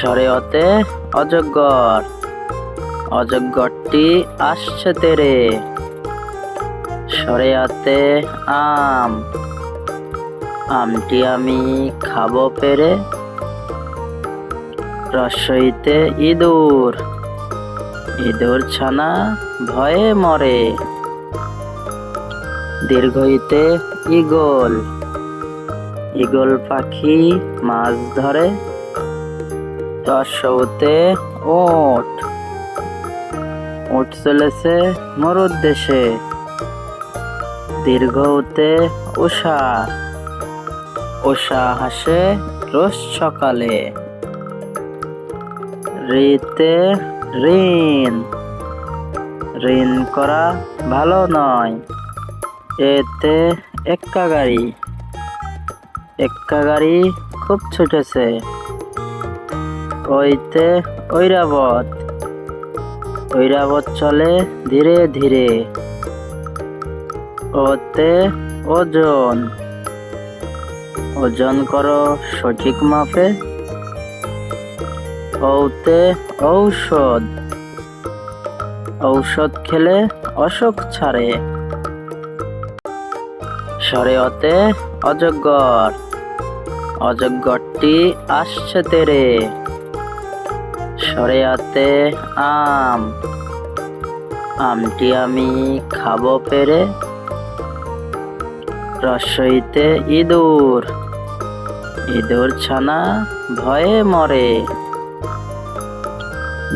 শরেয়তে অজগর। অজগরটি আসছে তেরে। শরেয়াতে আম। আমটি আমি খাব পেরে। রসইতে ইঁদুর। ইঁদুর ছানা ভয়ে মরে। দীর্ঘইতে ইগল ইগল পাখি মাছ ধরে। রসৌতে ওট। উঠ চলেছে মরুর দেশে দীর্ঘতে উষা। উষা হাসে রোজ সকালে। ঋতে ঋণ। ঋণ করা ভালো নয়। এতে এক্কা গাড়ি। এক্কা গাড়ি খুব ছুটেছে। ওইতে ঐরাবত। ঐরাবত চলে ধীরে ধীরে। ওতে ওজন। ওজন করো সঠিক মাপে। ওতে ঔষধ। ঔষধ খেলে অসুখ ছাড়ে। শরেয়তে অজগর। অজগরটি আসছে তেরে। শরেয়াতে আম। আমটি আমি খাব পেরে। রসইতে ইঁদুর। ইঁদুর ছানা ভয়ে মরে।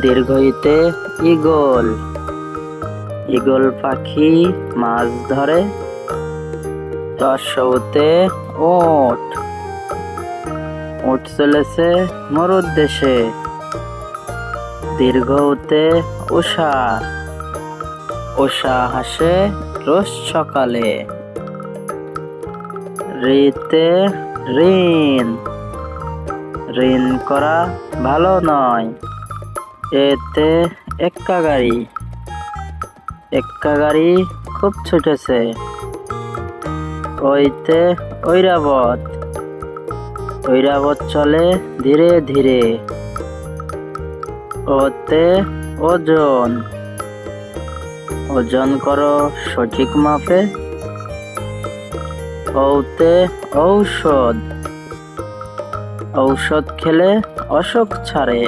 দীর্ঘইতে ইগল ইগল পাখি মাছ ধরে। রসৌতে ওট। উঠ চলেছে মরুর দেশে। দীর্ঘতে উষা। উষা হাসে রোজ সকালে। ঋতে ঋণ। ঋণ করা ভালো নয়। এতে এক্কা গাড়ি। এক্কা গাড়ি খুব ছুটেছে। ওইতে ঐরাবত। ঐরাবত চলে ধীরে ধীরে। ওতে ওজন। ওজন করো সঠিক মাপে। ওতে ঔষধ। ঔষধ খেলে অসুখ ছাড়ে।